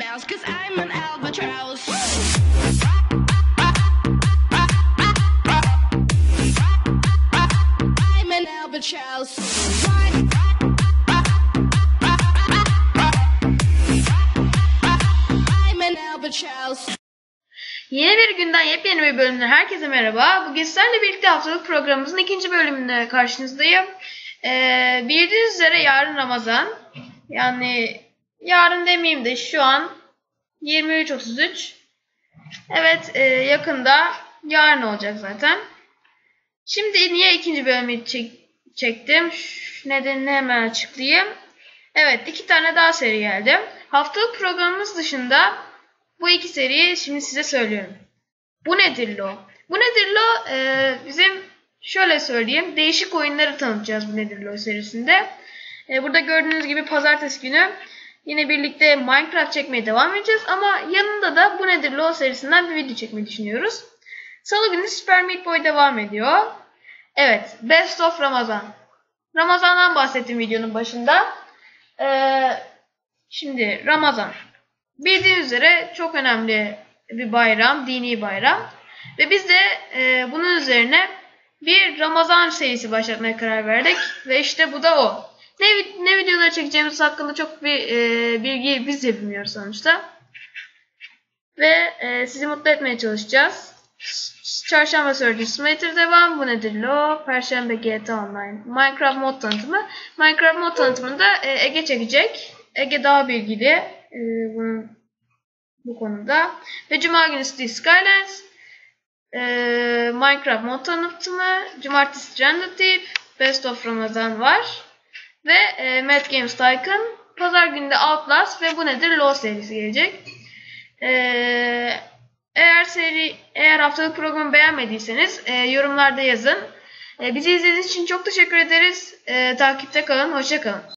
mouse, cause I'm an albatross. I'm an albatross. Yeni bir günden yepyeni bir bölümden herkese merhaba. Bugün sizlerle birlikte haftalık programımızın ikinci bölümünde karşınızdayım. Ee, bildiğiniz üzere yarın Ramazan. Yani yarın demeyeyim de şu an 23.33. Evet e, yakında yarın olacak zaten. Şimdi niye ikinci bölümü çek- çektim? Şu nedenini hemen açıklayayım. Evet iki tane daha seri geldi. Haftalık programımız dışında bu iki seriyi şimdi size söylüyorum. Bu nedir lo? Bu nedir lo? Ee, bizim şöyle söyleyeyim. Değişik oyunları tanıtacağız bu nedir lo serisinde. Ee, burada gördüğünüz gibi pazartesi günü yine birlikte Minecraft çekmeye devam edeceğiz. Ama yanında da bu nedir lo serisinden bir video çekmeyi düşünüyoruz. Salı günü Super Meat Boy devam ediyor. Evet. Best of Ramazan. Ramazan'dan bahsettim videonun başında. Ee, şimdi Ramazan. Bildiğiniz üzere çok önemli bir bayram, dini bayram. Ve biz de e, bunun üzerine bir Ramazan serisi başlatmaya karar verdik. Ve işte bu da o. Ne, ne videoları çekeceğimiz hakkında çok bir e, bilgi biz de bilmiyoruz sonuçta. Ve e, sizi mutlu etmeye çalışacağız. Çarşamba Surgeon Simulator devam. Bu nedir lo? Perşembe GTA Online. Minecraft mod tanıtımı. Minecraft mod tanıtımında e, Ege çekecek. Ege daha bilgili e, bunun, bu konuda. Ve Cuma günü City Skylines. e, Minecraft mod tanıtımı. Cumartesi Stranded Deep. Best of Ramazan var. Ve e, Mad Games Tycoon. Pazar günü de Outlast ve bu nedir? Law serisi gelecek. Ee, eğer seri, eğer haftalık programı beğenmediyseniz e, yorumlarda yazın. E, bizi izlediğiniz için çok teşekkür ederiz. E, takipte kalın, hoşça kalın.